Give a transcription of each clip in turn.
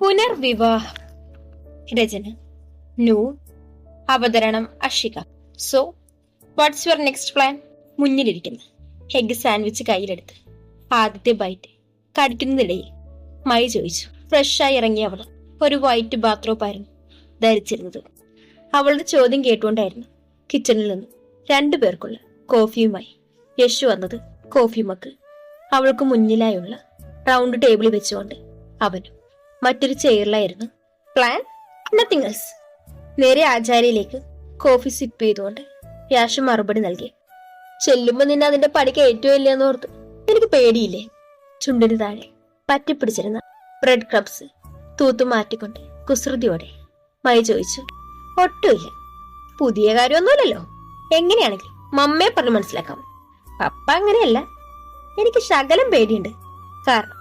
പുനർവിവാഹം. രചന. നൂ. അവതരണം Ashika. So what's your next plan മുന്നിലിരിക്കുന്ന. എഗ് സാൻഡ്വിച്ച് കയ്യിലെടുത്ത്. ആദ്യത്തെ ബൈറ്റ് കടിക്കുന്നതിടയിൽ മൈ ചോദിച്ചു. ഫ്രഷായി ഇറങ്ങിയ അവൾ. ഒരു വൈറ്റ് ബാത്റോപ്പായിരുന്നു ധരിച്ചിരുന്നത്. അവളുടെ ചോദ്യം കേട്ടുകൊണ്ടായിരുന്നു. കിച്ചണിൽ നിന്ന്. രണ്ടു പേർക്കുള്ള കോഫിയുമായി. യശു വന്നത് കോഫി മക്ക് അവൾക്ക് മുന്നിലായുള്ള റൗണ്ട് ടേബിളിൽ വെച്ചുകൊണ്ട് അവനും മറ്റൊരു ചെയറിലായിരുന്നു. പ്ലാൻ നത്തിങ് എൽസ് നേരെ ആചാര്യയിലേക്ക് കോഫി സിപ്പ് ചെയ്തുകൊണ്ട് യാഷ് മറുപടി നൽകി. ചെല്ലുമ്പോൾ നിന്നെ അതിന്റെ പടി കയറ്റുമില്ലെന്ന് ഓർത്ത് എനിക്ക് പേടിയില്ലേ? ചുണ്ടിന് താഴെ പറ്റിപ്പിടിച്ചിരുന്ന ബ്രെഡ് ക്രബ്സ് തൂത്തു മാറ്റിക്കൊണ്ട് കുസൃതിയോടെ മൈ ചോദിച്ചു ഒട്ടുമില്ല. പുതിയ കാര്യമൊന്നുമില്ലല്ലോ. എങ്ങനെയാണെങ്കിലും മമ്മയെ പറഞ്ഞ് മനസ്സിലാക്കാം. പപ്പ അങ്ങനെയല്ല. എനിക്ക് ശകലം പേടിയുണ്ട്. കാരണം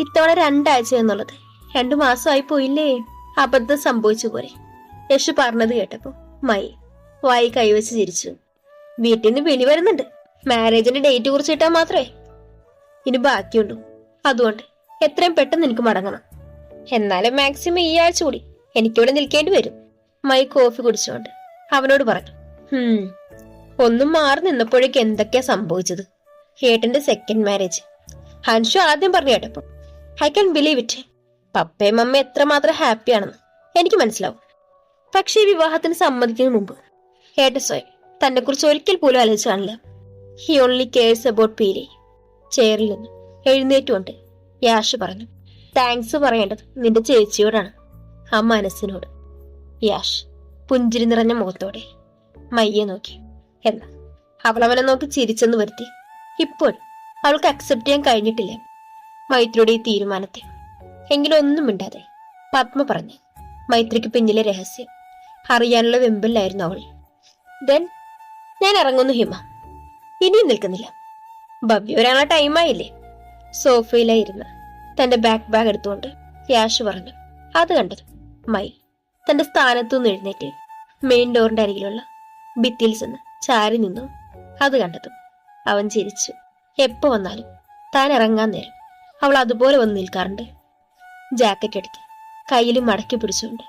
ഇത്തവണ രണ്ടാഴ്ച എന്നുള്ളത് രണ്ടു മാസമായി പോയില്ലേ? അബദ്ധം സംഭവിച്ചു പോരെ. യശു പറഞ്ഞത് കേട്ടപ്പോ മൈ വായി കൈവച്ച് ചിരിച്ചു. വീട്ടിൽ നിന്ന് വിളി വരുന്നുണ്ട്. മാരേജിന്റെ ഡേറ്റ് കുറിച്ചിട്ടാ മാത്രമേ. ഇനി ബാക്കിയുള്ളൂ അതുകൊണ്ട് എത്രയും പെട്ടെന്ന് എനിക്ക് മടങ്ങണം. എന്നാലും മാക്സിമം ഈ ആഴ്ച കൂടി എനിക്കിവിടെ നിൽക്കേണ്ടി വരും. മൈ കോഫി കുടിച്ചുകൊണ്ട് അവനോട് പറഞ്ഞു ഹും ഒന്നും മാറി നിന്നപ്പോഴേക്ക് എന്തൊക്കെയാ സംഭവിച്ചത്? ഏട്ടന്റെ സെക്കൻഡ് മാരേജ് ഹൻഷു ആദ്യം പറഞ്ഞു കേട്ടപ്പോ ഐ ക്യാൻ ബിലീവ് ഇറ്റ് പപ്പയും അമ്മ എത്രമാത്രം ഹാപ്പിയാണെന്ന് എനിക്ക് മനസ്സിലാവും. പക്ഷേ ഈ വിവാഹത്തിന് സമ്മതിക്കുന്നതിന് മുമ്പ് ഏട്ട സ്വയം തന്നെ കുറിച്ച് ഒരിക്കൽ പോലും ആലോചിച്ച് കാണില്ല. ഹി ഓൺലി കെയർസ് അബൌട്ട് പീലി ചെയറിൽ നിന്ന് എഴുന്നേറ്റുകൊണ്ട് യാഷ് പറഞ്ഞു താങ്ക്സ് പറയേണ്ടത് നിന്റെ ചേച്ചിയോടാണ് ആ മനസ്സിനോട്. യാഷ് പുഞ്ചിരി നിറഞ്ഞ മുഖത്തോടെ മയ്യെ നോക്കി. എന്നാ അവളവനെ നോക്കി ചിരിച്ചെന്ന് വരുത്തി. ഇപ്പോൾ അവൾക്ക് അക്സെപ്റ്റ് ചെയ്യാൻ കഴിഞ്ഞിട്ടില്ല. മൈത്രിയുടെ ഈ തീരുമാനത്തെ എങ്കിലും ഒന്നും മിണ്ടാതെ പത്മ പറഞ്ഞു. മൈത്രിക്ക് പിന്നിലെ രഹസ്യം. അറിയാനുള്ള വെമ്പിലായിരുന്നു അവൾ. ദെൻ ഞാൻ ഇറങ്ങുന്നു ഹിമ. ഇനിയും നിൽക്കുന്നില്ല. ഭവ്യ ഒരാളെ ടൈമായില്ലേ സോഫയിലായിരുന്ന് തന്റെ ബാക്ക് ബാഗ് എടുത്തുകൊണ്ട് യാഷ് പറഞ്ഞു. അത് കണ്ടത് മൈ തന്റെ സ്ഥാനത്തു നിന്ന് എഴുന്നേറ്റ് മെയിൻ ഡോറിന്റെ അരികിലുള്ള ഭിത്തിയിൽ ചെന്ന് ചാരി നിന്നു. അത് കണ്ടത് അവൻ ചിരിച്ചു. എപ്പോ വന്നാലും താൻ ഇറങ്ങാൻ നേരം. അവൾ അതുപോലെ വന്ന് നിൽക്കാറുണ്ട്. ജാക്കറ്റ് എടുത്ത് കയ്യിൽ മടക്കി പിടിച്ചുകൊണ്ട്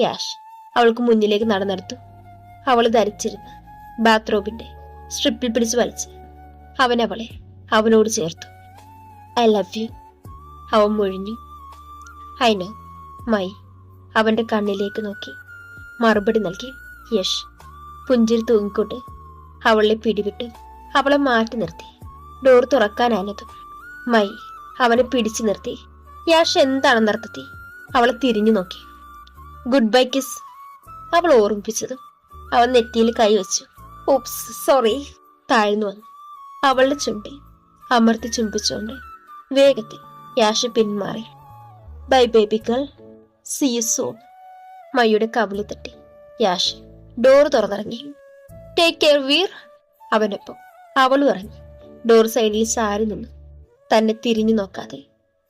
യാഷ് അവൾക്ക് മുന്നിലേക്ക് നടന്നെടുത്തു അവൾ ധരിച്ചിരുന്ന ബാത്റൂമിന്റെ സ്ട്രിപ്പിൽ പിടിച്ച് വലിച്ച് അവൻ അവളെ അവനോട് ചേർത്തു. I love you. അവൻ മുഴിഞ്ഞു. ഐ നോ മൈ അവന്റെ കണ്ണിലേക്ക് നോക്കി. മറുപടി നൽകി യഷ് പുഞ്ചിരി തൂങ്ങിക്കൊണ്ട് അവളെ പിടിവിട്ട് അവളെ മാറ്റി നിർത്തി. ഡോർ തുറക്കാനാനതും മൈ അവനെ പിടിച്ചു നിർത്തി. യാഷ് എന്താണെന്നർത്ഥത്തി അവളെ തിരിഞ്ഞു നോക്കി. ഗുഡ് ബൈ കിസ് അവൾ ഓർമ്മിപ്പിച്ചത് അവൻ നെറ്റിയിൽ കൈവച്ചു ഓപ്സ് സോറി താഴ്ന്നു വന്നു. അവളുടെ ചുണ്ടി അമർത്തി ചുംബിച്ചുകൊണ്ട് വേഗത്തിൽ യാഷ് പിന്മാറി. Bye baby girl see you soon മയ്യുടെ കവിളി തട്ടി Yash door തുറന്നിറങ്ങി. Take care Veer. അവനൊപ്പം അവളും ഇറങ്ങി. ഡോർ സൈഡിൽ ചാരി നിന്നു തന്നെ തിരിഞ്ഞു നോക്കാതെ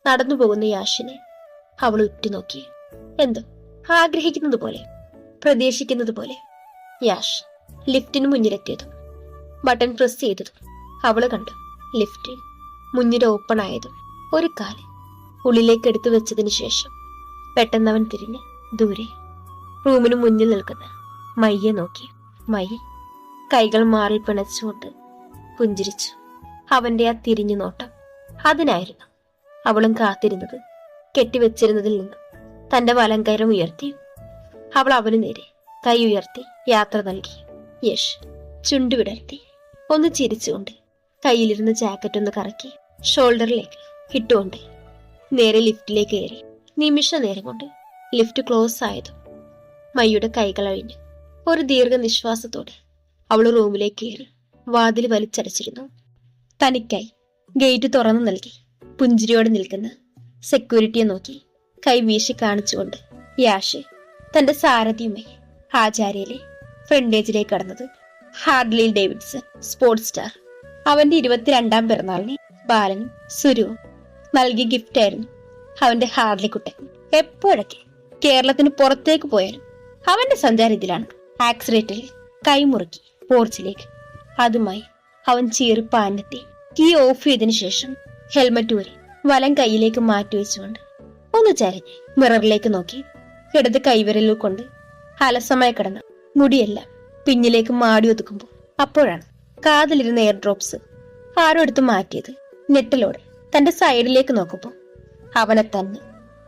നടന്നു പോകുന്ന യാഷിനെ അവൾ ഉറ്റുനോക്കി എന്തോ? ആഗ്രഹിക്കുന്നത് പോലെ പ്രതീക്ഷിക്കുന്നത് പോലെ. യാഷ് ലിഫ്റ്റിന് മുന്നിലെത്തിയതും ബട്ടൺ പ്രസ് ചെയ്തതും അവൾ കണ്ടു. ലിഫ്റ്റ് മുന്നിൽ ഓപ്പൺ ആയതും ഒരു കാൽ ഉള്ളിലേക്ക് എടുത്തു വെച്ചതിന് ശേഷം പെട്ടെന്ന് അവൻ തിരിഞ്ഞ് ദൂരെ റൂമിന് മുന്നിൽ നിൽക്കുന്ന മയ്യെ നോക്കി. മയ്യ കൈകൾ മാറിൽ പിണച്ചുകൊണ്ട് പുഞ്ചിരിച്ചു. അവന്റെ ആ തിരിഞ്ഞു നോട്ടം അതിനായിരുന്നു. അവളും കാത്തിരുന്നത്. കെട്ടിവെച്ചിരുന്നതിൽ നിന്ന് തന്റെ വലം കയറും ഉയർത്തി. അവൾ അവനു നേരെ കൈ ഉയർത്തി യാത്ര നൽകി. യഷ് ചുണ്ടുവിടർത്തി ഒന്ന് ചിരിച്ചുകൊണ്ട് കയ്യിലിരുന്ന ജാക്കറ്റ് ഒന്ന് കറക്കി ഷോൾഡറിലേക്ക് ഇട്ടുകൊണ്ട് നേരെ ലിഫ്റ്റിലേക്ക് കയറി. നിമിഷ നേരം കൊണ്ട് ലിഫ്റ്റ് ക്ലോസ് ആയതും മയ്യുടെ കൈകൾ അഴിഞ്ഞു. ഒരു ദീർഘനിശ്വാസത്തോടെ അവൾ റൂമിലേക്ക് കയറി വാതിൽ വലിച്ചടച്ചിരുന്നു. തനിക്കായി ഗേറ്റ് തുറന്നു നൽകി. പുഞ്ചിരിയോടെ നിൽക്കുന്ന സെക്യൂരിറ്റിയെ നോക്കി കൈ വീശി കാണിച്ചുകൊണ്ട് യാഷ് തന്റെ സാരഥിയുമായി ആചാര്യയിലെ ഫ്രണ്ടേജിലേക്ക് കടന്നത് ഹാർഡ്ലി ഡേവിഡ്സൺ സ്പോർട്സ് സ്റ്റാർ അവന്റെ ഇരുപത്തിരണ്ടാം പിറന്നാളിന് ബാലനും സുരുവും നൽകിയ ഗിഫ്റ്റ് ആയിരുന്നു അവന്റെ ഹാർഡ്ലി കുട്ടൻ. എപ്പോഴൊക്കെ കേരളത്തിന് പുറത്തേക്ക് പോയാലും അവന്റെ സഞ്ചാര ഇതിലാണ് ആക്സിഡന്റിൽ കൈമുറുക്കി പോർച്ചിലേക്ക് അതുമായി അവൻ ചീറി പാനത്തി കീ ഓഫ് ചെയ്തതിനു ശേഷം ഹെൽമറ്റ് ഊരി വലം കൈയിലേക്ക് മാറ്റി വെച്ചുകൊണ്ട് ഒന്ന് ചരഞ്ഞ് മിററിലേക്ക് നോക്കി. ഇടത് കൈവിരലിൽ കൊണ്ട് അലസമായി കിടന്ന മുടിയെല്ലാം പിന്നിലേക്ക് മാടി ഒതുക്കുമ്പോൾ അപ്പോഴാണ് കാതിലിരുന്ന എയർ ഡ്രോപ്സ് ആരോ എടുത്ത് മാറ്റിയത്. ഞെട്ടലോടെ തന്റെ സൈഡിലേക്ക് നോക്കുമ്പോൾ അവനെ തന്നെ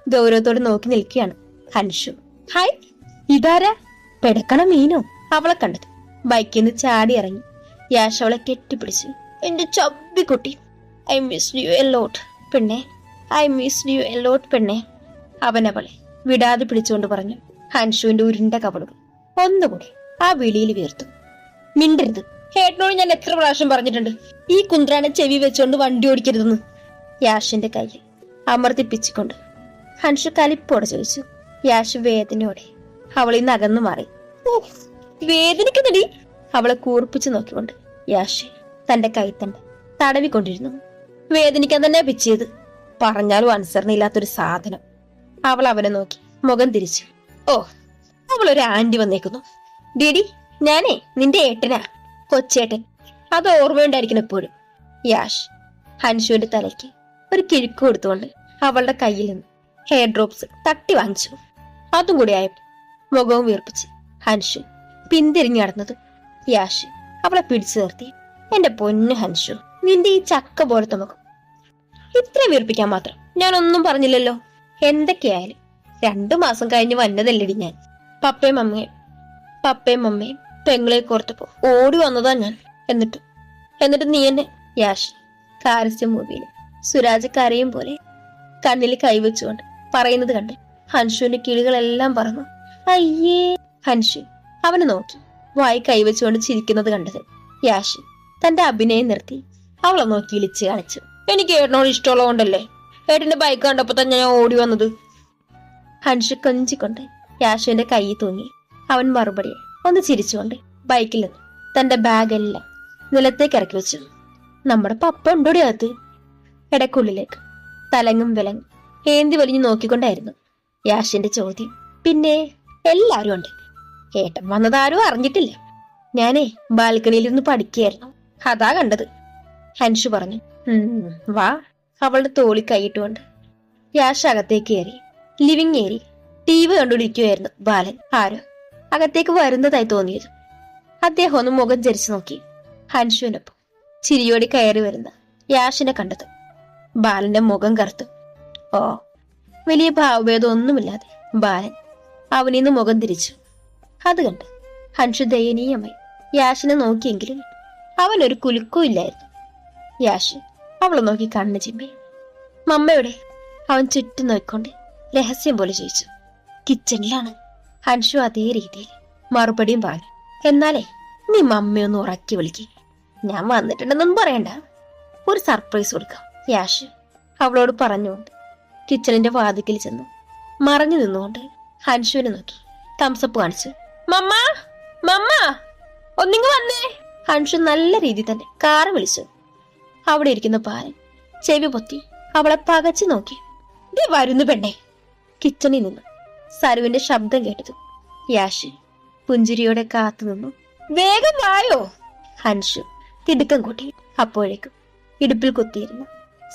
ഗൗരവത്തോടെ നോക്കി നിൽക്കുകയാണ് ഹൻഷു ഹായ് ഇതാരാ? പെടക്കണ മീനോ? അവളെ കണ്ടത്. ബൈക്കിൽ നിന്ന് ചാടി ഇറങ്ങി യാഷ് അവളെ കെട്ടിപ്പിടിച്ചു എന്റെ ചബ്ബിക്കുട്ടി ഐ മിസ് യു ലോട്ട് പെണ്ണെ. I miss you a lot പെണ്ണെ. അവൻ അവളെ വിടാതെ പിടിച്ചുകൊണ്ട് പറഞ്ഞു ഹൻഷുവിന്റെ ഉരുണ്ട കവളുകൾ. ഒന്നുകൂടി ആ വിളിയിൽ വീർത്തു. മിണ്ടരുത്. ഹേട്ടനോട് ഞാൻ എത്ര പ്രാവശ്യം പറഞ്ഞിട്ടുണ്ട് ഈ കുന്ത്രാനെ ചെവി വെച്ചുകൊണ്ട് വണ്ടി ഓടിക്കരുതെന്ന്. യാഷിന്റെ കയ്യിൽ അമർത്തിപ്പിച്ചുകൊണ്ട് ഹൻഷു കലിപ്പോടെ ചോദിച്ചു. യാഷ് വേദനയോടെ അവളിൽ നിന്ന് അകന്നു മാറി. "ഓ, വേദനിക്കുന്നടി. അവളെ കൂർപ്പിച്ചു നോക്കിക്കൊണ്ട് യാഷ് തന്റെ കൈത്തണ്ട തടവിക്കൊണ്ടിരുന്നു. വേദനിക്കാൻ തന്നെ പിച്ചിയത്. പറഞ്ഞാലും അനുസരണയില്ലാത്തൊരു സാധനം. അവൾ അവനെ നോക്കി മുഖം തിരിച്ചു. ഓ അവൾ ഒരു ആന്റി വന്നേക്കുന്നു. ഡിഡി ഞാനേ നിന്റെ ഏട്ടനാ. കൊച്ചേട്ടൻ. അത് ഓർമ്മയുണ്ടായിരിക്കണം എപ്പോഴും. യാഷ് ഹൻഷുവിന്റെ തലയ്ക്ക് ഒരു കിഴുക്ക് കൊടുത്തുകൊണ്ട് അവളുടെ കയ്യിൽ നിന്ന് ഹെയർ ഡ്രോപ്സ് തട്ടി വാങ്ങിച്ചു. അതും കൂടി ആയപ്പോൾ മുഖവും വീർപ്പിച്ച് ഹൻഷു പിന്തിരിഞ്ഞു നടന്നത് യാഷ് അവളെ പിടിച്ചു നിർത്തി. എന്റെ പൊന്നു ഹൻഷു നിന്റെ ഈ ചക്ക പോലത്തെ മുഖം. ഇത്ര വീർപ്പിക്കാൻ മാത്രം ഞാനൊന്നും പറഞ്ഞില്ലല്ലോ. എന്തൊക്കെയായാലും രണ്ടു മാസം കഴിഞ്ഞ് വന്നതല്ലടി ഞാൻ. പപ്പയും അമ്മയും പപ്പയും അമ്മയും പെങ്ങളെ കോർത്തപ്പോ ഓടി വന്നതാ ഞാൻ. എന്നിട്ട് എന്നിട്ട് നീ എന്നെ യാഷ് കാരസ്യ മൂവിയിൽ സുരാജ് പോലെ കണ്ണിൽ കൈവച്ചുകൊണ്ട് പറയുന്നത് കണ്ട് ഹൻഷുവിന്റെ കിളികളെല്ലാം പറഞ്ഞു അയ്യേ ഹൻഷു അവനെ നോക്കി വായി കൈവച്ചുകൊണ്ട് ചിരിക്കുന്നത് കണ്ടത് യാഷ് തന്റെ അഭിനയം നിർത്തി. അവളെ നോക്കി ഇളിച്ച് കാണിച്ചു എനിക്ക് ഏട്ടനോട് ഇഷ്ടമുള്ളതുകൊണ്ടല്ലേ? ഏട്ടന്റെ ബൈക്ക് കണ്ടപ്പോ തന്നെ ഞാൻ ഓടി വന്നത്. ഹൻഷ് കൊഞ്ചിക്കൊണ്ട് യാഷുവിന്റെ കൈ തൂങ്ങി. അവൻ മറുപടി ഒന്ന് ചിരിച്ചുകൊണ്ട് ബൈക്കിൽ നിന്ന്. തന്റെ ബാഗെല്ലാം നിലത്തേക്ക് ഇറക്കി വെച്ചു. നമ്മുടെ പപ്പ ഉണ്ടോടി അകത്ത്? ഇടക്കുള്ളിലേക്ക് തലങ്ങും വിലങ്ങും ഏന്തി വലിഞ്ഞു നോക്കിക്കൊണ്ടായിരുന്നു യാഷിന്റെ ചോദ്യം. പിന്നെ എല്ലാവരും ഉണ്ട്. ഏട്ടൻ വന്നതാരും അറിഞ്ഞിട്ടില്ല. ഞാനേ ബാൽക്കണിയിൽ ബാൽക്കണിയിലിരുന്ന് പഠിക്കുകയായിരുന്നു. അതാ കണ്ടത്. ഹൻഷു പറഞ്ഞു. വാ അവളുടെ തോളി കൈയിട്ടുകൊണ്ട് യാഷ് അകത്തേക്ക് കയറി ലിവിംഗ് ഏരി ടി വി കണ്ടുകൊണ്ടിരിക്കുകയായിരുന്നു ബാലൻ. ആരോ? അകത്തേക്ക് വരുന്നതായി തോന്നിയത്. അദ്ദേഹം ഒന്ന് മുഖം ചരിച്ചു നോക്കി. ഹൻഷുവിനൊപ്പം. ചിരിയോടി കയറി വരുന്ന യാഷിനെ കണ്ടത്. ബാലന്റെ മുഖം കറുത്തു. ഓ വലിയ ഭാവഭേദമൊന്നുമില്ലാതെ ബാലൻ അവനിൽ നിന്ന് മുഖം തിരിച്ചു. അത് കണ്ട് ഹൻഷു ദയനീയമായി യാഷിനെ നോക്കിയെങ്കിലും അവനൊരു ഒരു കുലുക്കവും ഇല്ലായിരുന്നു. യാഷ് അവളെ നോക്കി കണ്ണു ചിമ്മി മമ്മയുടെ അവൻ ചുറ്റും നോക്കിക്കൊണ്ട് രഹസ്യം പോലെ ചോദിച്ചു കിച്ചണിലാണ്. ഹൻഷു അതേ രീതിയിൽ മറുപടിയും പറഞ്ഞു എന്നാലേ നീ മമ്മയൊന്ന് ഉറക്കി വിളിക്ക്. ഞാൻ വന്നിട്ടുണ്ടെന്നൊന്നും പറയണ്ട. ഒരു സർപ്രൈസ് കൊടുക്കാം. യാഷ് അവളോട് പറഞ്ഞുകൊണ്ട് കിച്ചണിന്റെ വാതിക്കൽ ചെന്നു. മറഞ്ഞു നിന്നുകൊണ്ട് ഹൻഷുവിനെ നോക്കി തംസപ്പ് കാണിച്ചു മമ്മ മമ്മ ഒന്നിങ്ങ് വന്നേ. ഹൻഷു നല്ല രീതിയിൽ തന്നെ കാറ് വിളിച്ചു. അവിടെ ഇരിക്കുന്ന പാലൻ ചെവി പൊത്തി അവളെ പകച്ചു നോക്കി. ദേ വരുന്നു പെണ്ണെ. കിച്ചണിൽ നിന്ന്. സരുവിന്റെ ശബ്ദം കേട്ടത് യാഷി പുഞ്ചിരിയോടെ കാത്തു നിന്നു. വേഗം വായോ. ഹൻഷു തിടുക്കം കൂട്ടി അപ്പോഴേക്കും ഇടുപ്പിൽ കുത്തിയിരുന്നു.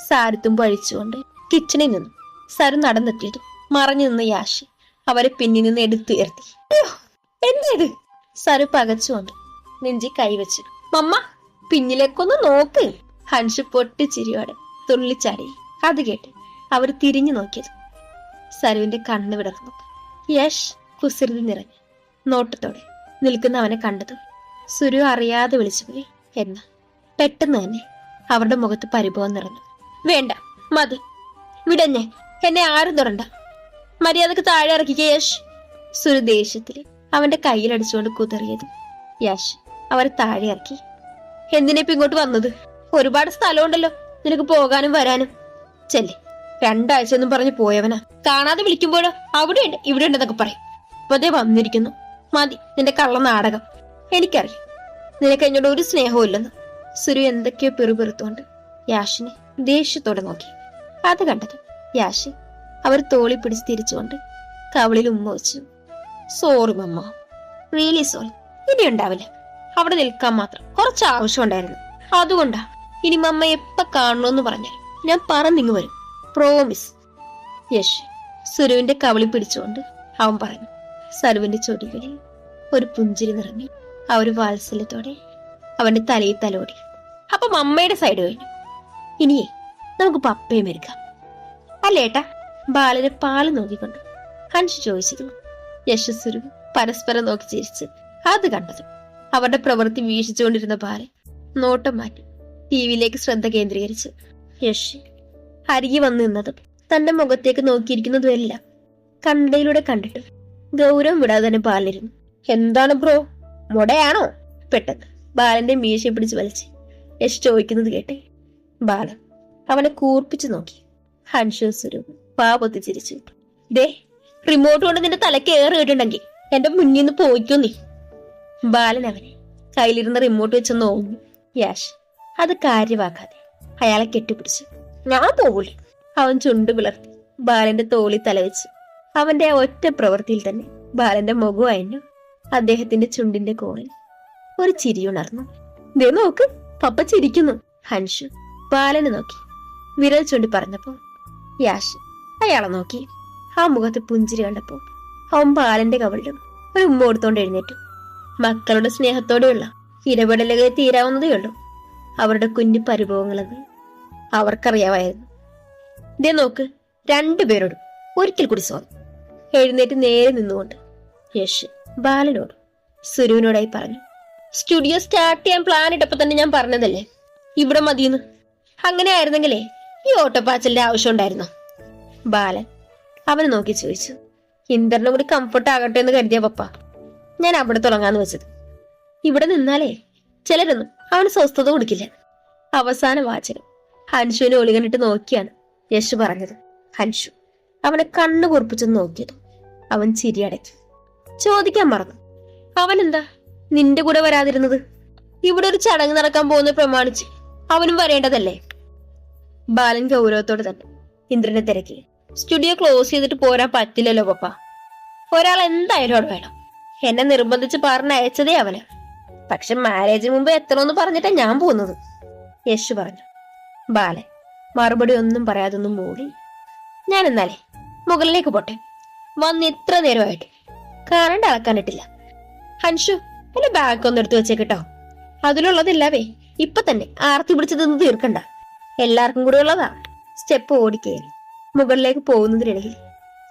സാരത്തും പഴിച്ചുകൊണ്ട് കിച്ചണിൽ നിന്നു. സരു നടന്നെത്തിയതും മറഞ്ഞു നിന്ന യാഷി അവരെ പിന്നിൽ നിന്ന് എടുത്തുയർത്തി. എന്തേത് സരു പകച്ചുകൊണ്ട് നെഞ്ചി കൈവച്ചു. മമ്മ പിന്നിലേക്കൊന്ന് നോക്ക്. ഹൻഷു പൊട്ടിച്ചിരിയോടെ തുള്ളിച്ചാടി. അത് കേട്ട് അവർ തിരിഞ്ഞു നോക്കിയത്. സരുവിന്റെ കണ്ണ് വിടർന്നു. യഷ് കുസൃതി നിറഞ്ഞു നോട്ടത്തോടെ നിൽക്കുന്ന അവനെ കണ്ടതും സുരു അറിയാതെ വിളിച്ചുപോയി. എന്ന? പെട്ടെന്ന് തന്നെ അവരുടെ മുഖത്ത് പരിഭവം നിറഞ്ഞു. വേണ്ട മതി. വിടഞ്ഞെ. എന്നെ ആരും തുറണ്ട. മര്യാദയ്ക്ക് താഴെ ഇറക്കിക്കേ യശ് സുരു ദേഷ്യത്തിൽ അവന്റെ കയ്യിലടിച്ചുകൊണ്ട് കുതറിയത്. യശ് അവരെ താഴെ ഇറക്കി. എന്തിനിപ്പോ ഇങ്ങോട്ട് വന്നത്? ഒരുപാട് സ്ഥലമുണ്ടല്ലോ. നിനക്ക് പോകാനും വരാനും. ചെല്ലേ. രണ്ടാഴ്ച എന്നും പറഞ്ഞ് പോയവനാ. കാണാതെ വിളിക്കുമ്പോഴോ അവിടെ ഉണ്ട് ഇവിടെ ഉണ്ടെന്നൊക്കെ പറയും. ഇപ്പൊ ദേ വന്നിരിക്കുന്നു. മതി നിന്റെ കള്ള നാടകം. എനിക്കറിയാം. നിനക്ക് എന്നോട് ഒരു സ്നേഹവും ഇല്ലെന്ന് സുരു എന്തൊക്കെയോ പെറുപെറുത്തോണ്ട് യാഷിനെ ദേഷ്യത്തോടെ നോക്കി. അത് കണ്ടത് യാഷി അവർ തോളി പിടിച്ച് തിരിച്ചുകൊണ്ട് കവളിൽ ഉമ്മ വെച്ചു. സോറി മമ്മ. റിയലി സോറി ഇനി ഉണ്ടാവില്ല അവിടെ നിൽക്കാൻ മാത്രം കുറച്ച് ആവശ്യം ഉണ്ടായിരുന്നു അതുകൊണ്ടാ ഇനി മമ്മ എപ്പ കാണണമെന്ന് പറഞ്ഞാൽ ഞാൻ പറന്നിങ്ങ് വരും. പ്രോമിസ് യശ് സുരുവിന്റെ കവളി പിടിച്ചുകൊണ്ട് അവൻ പറഞ്ഞു. സരുവിന്റെ ചൊടികളിൽ ഒരു പുഞ്ചിരി നിറഞ്ഞു. ആ ഒരു വാത്സല്യത്തോടെ അവന്റെ തലയിൽ തലോടി അപ്പൊ അമ്മയുടെ സൈഡ് കഴിഞ്ഞു. ഇനിയേ നമുക്ക് പപ്പയും എടുക്കാം അല്ലേട്ടാ ബാലനെ പാൽ നോക്കിക്കൊണ്ട് ഹൻഷ് ചോദിച്ചത് യശസ്സുരു പരസ്പരം നോക്കി ചിരിച്ച് അത് കണ്ടത് അവരുടെ പ്രവൃത്തി വീക്ഷിച്ചുകൊണ്ടിരുന്ന ബാലൻ നോട്ടം മാറ്റി. ടി വിയിലേക്ക് ശ്രദ്ധ കേന്ദ്രീകരിച്ച്. യഷ് അരികി വന്നു നിന്നതും തന്റെ മുഖത്തേക്ക് നോക്കിയിരിക്കുന്നതും എല്ലാം കണ്ടയിലൂടെ കണ്ടിട്ട്. ഗൗരവം വിടാതെ തന്നെ ബാലനിരുന്നു എന്താണ് ബ്രോ? മുടയാണോ? പെട്ടെന്ന് ബാലന്റെ മീശയെ പിടിച്ച് വലിച്ച് യശ് ചോദിക്കുന്നത് കേട്ടെ. ബാലൻ അവനെ കൂർപ്പിച്ചു നോക്കി. ഹൻഷുസുരു പാപൊത്തി ചിരിച്ചു ദേ റിമോട്ട് കൊണ്ട് നിന്റെ തലക്ക് ഏറ് കേട്ടിട്ടുണ്ടെങ്കിൽ എന്റെ മുന്നിൽ നിന്ന് പോയിക്കോ നീ. ബാലൻ അവനെ കയ്യിലിരുന്ന റിമോട്ട് വെച്ചൊന്ന് ഓങ്ങി. യാഷ് അത് കാര്യമാക്കാതെ. അയാളെ കെട്ടിപ്പിടിച്ചു. ഞാൻ തോളി. അവൻ ചുണ്ട് പിളർത്തി ബാലന്റെ തോളി തലവെച്ചു. അവന്റെ ഒറ്റ പ്രവൃത്തിയിൽ തന്നെ ബാലന്റെ മുഖം അയഞ്ഞു. അദ്ദേഹത്തിന്റെ ചുണ്ടിന്റെ കോണിൽ ഒരു ചിരി ഉണർന്നു. ദേ നോക്ക് പപ്പ ചിരിക്കുന്നു. ഹൻഷു ബാലനെ നോക്കി. വിരൽ ചൂണ്ടി പറഞ്ഞപ്പോ യാഷ് അയാളെ നോക്കി. ആ മുഖത്ത് പുഞ്ചിരി കണ്ടപ്പോ അവൻ ബാലന്റെ കവളിലും ഒരു ഉമ്മ കൊടുത്തോണ്ട് എഴുന്നേറ്റു. മക്കളുടെ സ്നേഹത്തോടെയുള്ള ഇടപെടലുകൾ തീരാവുന്നതേ ഉള്ളൂ. അവരുടെ കുഞ്ഞു പരിഭവങ്ങളെന്ന് അവർക്കറിയാമായിരുന്നു. ഇതേ നോക്ക് രണ്ടുപേരോടും ഒരിക്കൽ കൂടി സ്വാമി. എഴുന്നേറ്റ് നേരെ നിന്നുകൊണ്ട് യശ് ബാലനോട് സുരുവിനോടായി പറഞ്ഞു സ്റ്റുഡിയോ സ്റ്റാർട്ട് ചെയ്യാൻ പ്ലാൻ ഇട്ടപ്പോ തന്നെ ഞാൻ പറഞ്ഞതല്ലേ? ഇവിടെ മതിയെന്ന്. അങ്ങനെ ആയിരുന്നെങ്കിലേ ഈ ഓട്ടപ്പാച്ചലിന്റെ ആവശ്യം ഉണ്ടായിരുന്നോ? ബാലൻ അവനെ നോക്കി ചോദിച്ചു ഇന്ദ്രനും കൂടി കംഫർട്ട് ആകട്ടെ എന്ന് കരുതിയ പപ്പ. ഞാൻ അവിടെ തുടങ്ങാന്ന് വെച്ചത്. ഇവിടെ നിന്നാലേ ചിലരൊന്നും അവന് സ്വസ്ഥത കൊടുക്കില്ല. അവസാന വാചകം. ഹൻഷുവിനെ ഒളികണിട്ട് നോക്കിയാണ് യശു പറഞ്ഞത്. ഹൻഷു അവനെ കണ്ണു കുറിപ്പിച്ചു നോക്കിയത് അവൻ ചിരിയടക്കി ചോദിക്കാൻ മറന്നു. അവൻ എന്താ നിന്റെ കൂടെ വരാതിരുന്നത്? ഇവിടെ ഒരു ചടങ്ങ് നടക്കാൻ പോകുന്ന പ്രമാണിച്ച് അവനും വരേണ്ടതല്ലേ? ബാലൻ ഗൗരവത്തോടെ തന്നെ ഇന്ദ്രനെ തിരക്കി. സ്റ്റുഡിയോ ക്ലോസ് ചെയ്തിട്ട് പോരാൻ പറ്റില്ലല്ലോ പപ്പ. ഒരാൾ എന്തായാലും അവിടെ വേണം. എന്നെ നിർബന്ധിച്ച് പറഞ്ഞയച്ചതേ അവന്. പക്ഷെ മാരേജിന് മുമ്പ് എത്തണമെന്ന് പറഞ്ഞിട്ടാ ഞാൻ പോകുന്നത് യേശു പറഞ്ഞു ബാലൻ മറുപടി ഒന്നും പറയാതൊന്നും മൂടി. ഞാൻ എന്നാലേ മുകളിലേക്ക് പോട്ടെ. വന്ന് ഇത്ര നേരമായിട്ട്. കറണ്ട് അളക്കാനിട്ടില്ല. ഹൻഷു എന്റെ ബാഗ് ഒന്ന് എടുത്തു വെച്ചേക്കട്ടോ അതിലുള്ളതില്ലാവേ ഇപ്പൊ തന്നെ ആർത്തി പിടിച്ച് തിന്ന് തീർക്കണ്ട. എല്ലാവർക്കും കൂടെ ഉള്ളതാ. സ്റ്റെപ്പ് ഓടിക്കയറി മുകളിലേക്ക് പോകുന്നതിനിടയിൽ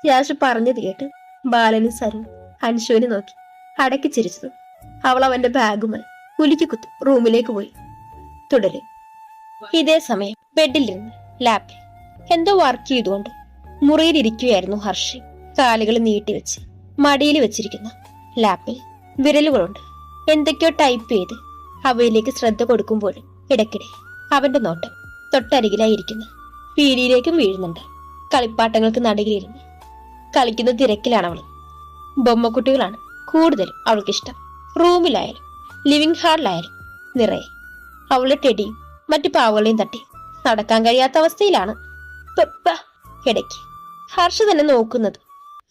യാഷ് പറഞ്ഞത് കേട്ട് ബാലനും സരും ഹൻഷുവിനെ നോക്കി അടക്കി ചിരിച്ചത് അവൾ അവന്റെ ബാഗുമായി കുലുക്കി കുത്തി റൂമിലേക്ക് പോയി. തുടരെ. ഇതേ സമയം ബെഡിലിരുന്ന് ലാപ്പിൽ എന്തോ വർക്ക് ചെയ്തുകൊണ്ട് മുറിയിലിരിക്കുകയായിരുന്നു ഹർഷി. കാലുകൾ നീട്ടിവെച്ച് മടിയിൽ വെച്ചിരിക്കുന്ന ലാപ്പിൽ വിരലുകളുണ്ട്. എന്തൊക്കെയോ ടൈപ്പ് ചെയ്ത് അവയിലേക്ക് ശ്രദ്ധ കൊടുക്കുമ്പോഴും ഇടയ്ക്കിടെ അവന്റെ നോട്ടം തൊട്ടരികിലായിരിക്കുന്ന. പീലിയിലേക്കും വീഴുന്നുണ്ട്. കളിപ്പാട്ടങ്ങൾക്ക് നടുകിലിരുന്ന് കളിക്കുന്ന തിരക്കിലാണ് അവൾ ബൊമ്മക്കുട്ടികളാണ് കൂടുതലും അവൾക്കിഷ്ടം. റൂമിലായാലും ലിവിംഗ് ഹാളിലായാലും നിറയെ. അവൾ ടെഡിയും മറ്റു പാവകളെയും തട്ടി നടക്കാൻ കഴിയാത്ത അവസ്ഥയിലാണ് ഇടയ്ക്ക് ഹർഷ തന്നെ നോക്കുന്നത്.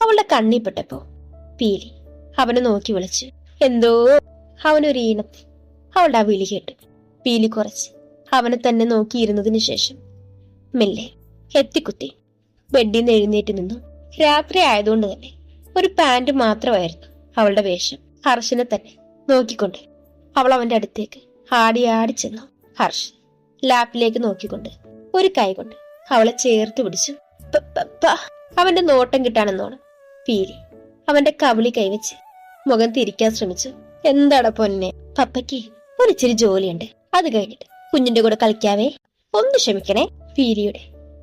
അവളുടെ കണ്ണിപ്പെട്ടപ്പോ പീലി അവനെ നോക്കി വിളിച്ചു. എന്തോ? അവനൊരു ഈണത്തിൽ അവളുടെ ആ വിളി കേട്ട് പീലി കുറച്ച് അവനെ തന്നെ നോക്കിയിരുന്നതിന് ശേഷം മെല്ലെ എത്തിക്കുത്തി ബെഡിൽ നിന്ന് എഴുന്നേറ്റ് നിന്നു. രാത്രി ആയതുകൊണ്ട് തന്നെ ഒരു പാന്റ് മാത്രമായിരുന്നു അവളുടെ വേഷം. ഹർഷനെ തന്നെ നോക്കിക്കൊണ്ട് അവൾ അവന്റെ അടുത്തേക്ക് ആടി ആടി ചെന്നു. ഹർഷ് ലാപ്പിലേക്ക് നോക്കിക്കൊണ്ട് ഒരു കൈ കൊണ്ട് അവളെ ചേർത്ത് പിടിച്ചു. അവന്റെ നോട്ടം കിട്ടാനെന്നോണം. പീലി അവന്റെ കവിളി കൈവച്ച് മുഖം തിരിക്കാൻ ശ്രമിച്ചു. എന്താടാ പൊന്നെ പപ്പയ്ക്ക് ഒരിച്ചിരി ജോലിയുണ്ട്. അത് കഴിഞ്ഞിട്ട് കുഞ്ഞിന്റെ കൂടെ കളിക്കാവേ? ഒന്ന് ക്ഷമിക്കണേ. പീലിയുടെ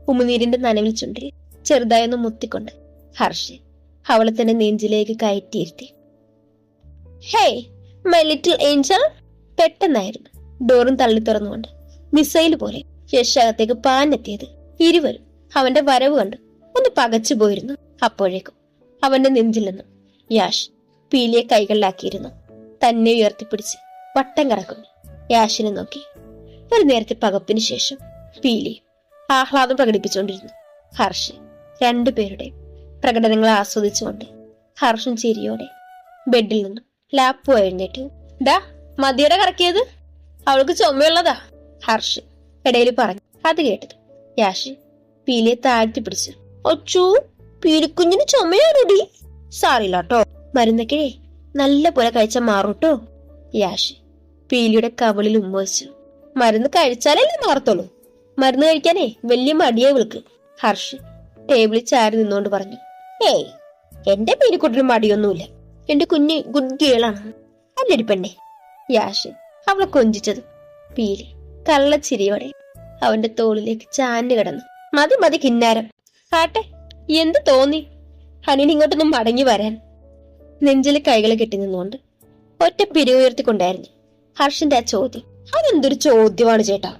ഉമിനീരിന്റെ നനവിൽ ചുണ്ടിൽ ചെറുതായൊന്ന് മുത്തിക്കൊണ്ട് ഹർഷ് അവളെ തന്നെ നെഞ്ചിലേക്ക് കയറ്റിയിരുത്തി. ഹേയ് മൈ ലിറ്റിൽ ഏഞ്ചൽ പെട്ടെന്നായിരുന്നു. ഡോറും തള്ളി തുറന്നുകൊണ്ട് മിസൈൽ പോലെ യശകത്തേക്ക് പാഞ്ഞെത്തിയത്. ഇരുവരും അവന്റെ വരവ് കണ്ട്. ഒന്ന് പകച്ചു പോയിരുന്നു. അപ്പോഴേക്കും അവന്റെ നെഞ്ചിൽ നിന്നും യാഷ് പീലിയെ കൈകളിലാക്കിയിരുന്നു. തന്നെ ഉയർത്തിപ്പിടിച്ച് വട്ടം കറക്കുന്നു. യാഷിനെ നോക്കി. ഒരു നേരത്തെ പകപ്പിന് ശേഷം പീലി ആഹ്ലാദം പ്രകടിപ്പിച്ചുകൊണ്ടിരുന്നു. ഹർഷ് രണ്ടുപേരുടെ പ്രകടനങ്ങൾ ആസ്വദിച്ചുകൊണ്ട് ഹർഷൻ ചിരിയോടെ ബെഡിൽ നിന്നും ലാപ്പ് എഴുന്നേറ്റ്. ഡാ മതിയുടെ കറക്കിയത്. അവൾക്ക് ചുമയുള്ളതാ ഹർഷ് ഇടയിൽ പറഞ്ഞു. അത് കേട്ടത് യാഷ് പീലിയെ താഴ്ത്തി പിടിച്ചു. ഒച്ചു പീലിക്കുഞ്ഞിന് ചുമയാണോടി? സാറിയില്ല കേട്ടോ മരുന്നൊക്കെ നല്ല പോലെ കഴിച്ച മാറൂട്ടോ? യാഷ് പീലിയുടെ കവളിൽ ഉമ്മവച്ചു മരുന്ന് കഴിച്ചാലല്ലേ മാറത്തുള്ളൂ. മരുന്ന് കഴിക്കാനേ വലിയ മടിയെ വിളിക്ക് ഹർഷ് ടേബിളിൽ ചാരി നിന്നുകൊണ്ട് പറഞ്ഞു. ഏയ് എന്റെ പീലിക്കുട്ടിന് മടിയൊന്നുമില്ല. എന്റെ കുഞ്ഞ് ഗുഡ് ഗേളാണ് അല്ലൊരു പെണ്ണെ. യാഷ് അവളെ കൊഞ്ചിച്ചത്. പീലി കള്ളച്ചിരിയോടെ അവന്റെ തോളിലേക്ക് ചാഞ്ഞു കിടന്നു. മതി മതി കിന്നാരം. ആട്ടെ എന്ത് തോന്നി? ഹനി ഇങ്ങോട്ടൊന്നും മടങ്ങി വരാൻ. നെഞ്ചിൽ കൈകൾ കെട്ടി നിന്നുകൊണ്ട് ഒറ്റ പിരിവുയർത്തിക്കൊണ്ടായിരുന്നു ഹർഷന്റെ ആ ചോദ്യം. അതെന്തൊരു ചോദ്യമാണ് ചേട്ടാ?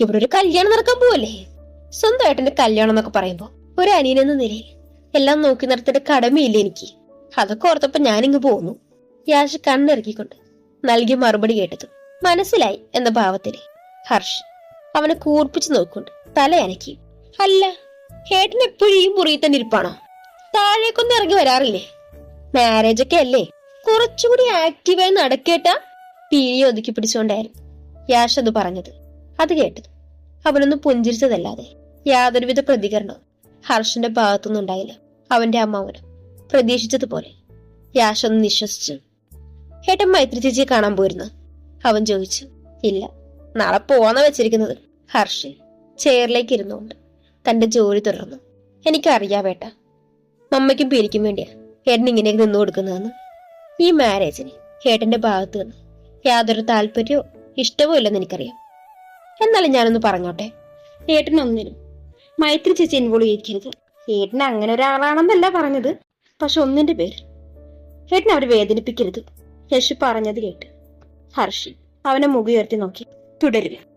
ഇവിടെ ഒരു കല്യാണം നടക്കാൻ പോവല്ലേ? സ്വന്തമായിട്ടെന്റെ കല്യാണം എന്നൊക്കെ പറയുമ്പോ ഒരു അനിയനെന്ന നിലയിൽ എല്ലാം നോക്കി നടത്തേണ്ട കടമയില്ല എനിക്ക്? അതൊക്കെ ഓർത്തപ്പോ ഞാനിങ്ങ് പോന്നു. യാഷ് കണ്ണിറക്കിക്കൊണ്ട് നൽകിയ മറുപടി കേട്ടത് മനസ്സിലായി എന്ന ഭാവത്തിൽ ഹർഷ് അവനെ കൂർപ്പിച്ചു നോക്കൊണ്ട് തലയനക്കി അല്ല ഹേട്ടൻ എപ്പോഴും ഈ മുറിയിൽ തന്നെ ഇരിപ്പാണോ? താഴേക്കൊന്നും ഇറങ്ങി വരാറില്ലേ? മാരേജ് ഒക്കെ അല്ലേ? കുറച്ചുകൂടി ആക്റ്റീവായി നടക്കേട്ടാ? പീലി ഒതുക്കി പിടിച്ചുകൊണ്ടായിരുന്നു യാഷ് അത് പറഞ്ഞത്. അത് കേട്ടത് അവനൊന്ന് പുഞ്ചിരിച്ചതല്ലാതെ യാതൊരുവിധ പ്രതികരണവും ഹർഷന്റെ ഭാഗത്തുനിന്നുണ്ടായില്ല. അവന്റെ അമ്മാവനും പ്രതീക്ഷിച്ചതുപോലെ. രാശൊന്ന് നിശ്വസിച്ചു. ഏട്ടൻ മൈത്രി ചേച്ചിയെ കാണാൻ പോയിരുന്നു. അവൻ ചോദിച്ചു. ഇല്ല നാളെ പോവാന്ന വെച്ചിരിക്കുന്നത്. ഹർഷൻ ചെയറിലേക്ക് ഇരുന്നുകൊണ്ട് തന്റെ ജോലി തുടർന്നു. എനിക്കറിയാവേട്ട മമ്മയ്ക്കും പേരിക്കും വേണ്ടിയാ ഏട്ടൻ ഇങ്ങനെയൊക്കെ നിന്നു കൊടുക്കുന്നതെന്ന്. ഈ മാരേജിന് ഏട്ടന്റെ ഭാഗത്ത് നിന്ന് യാതൊരു താല്പര്യമോ ഇഷ്ടമോ ഇല്ലെന്ന് എനിക്കറിയാം. എന്നാലും ഞാനൊന്ന് പറഞ്ഞോട്ടെ. ഏട്ടനൊന്നിനും മൈത്രി ചേച്ചി ഇൻവോൾവ് ചെയ്യിക്കരുത്. ഏട്ടൻ അങ്ങനെ ഒരാളാണെന്നല്ല പറഞ്ഞത്. പക്ഷെ ഒന്നിന്റെ പേര് ഏട്ടനെ അവരെ വേദനിപ്പിക്കരുത്. യശു പറഞ്ഞത് കേട്ട് ഹർഷി അവനെ മുഖയുയർത്തി നോക്കി. തുടരുക.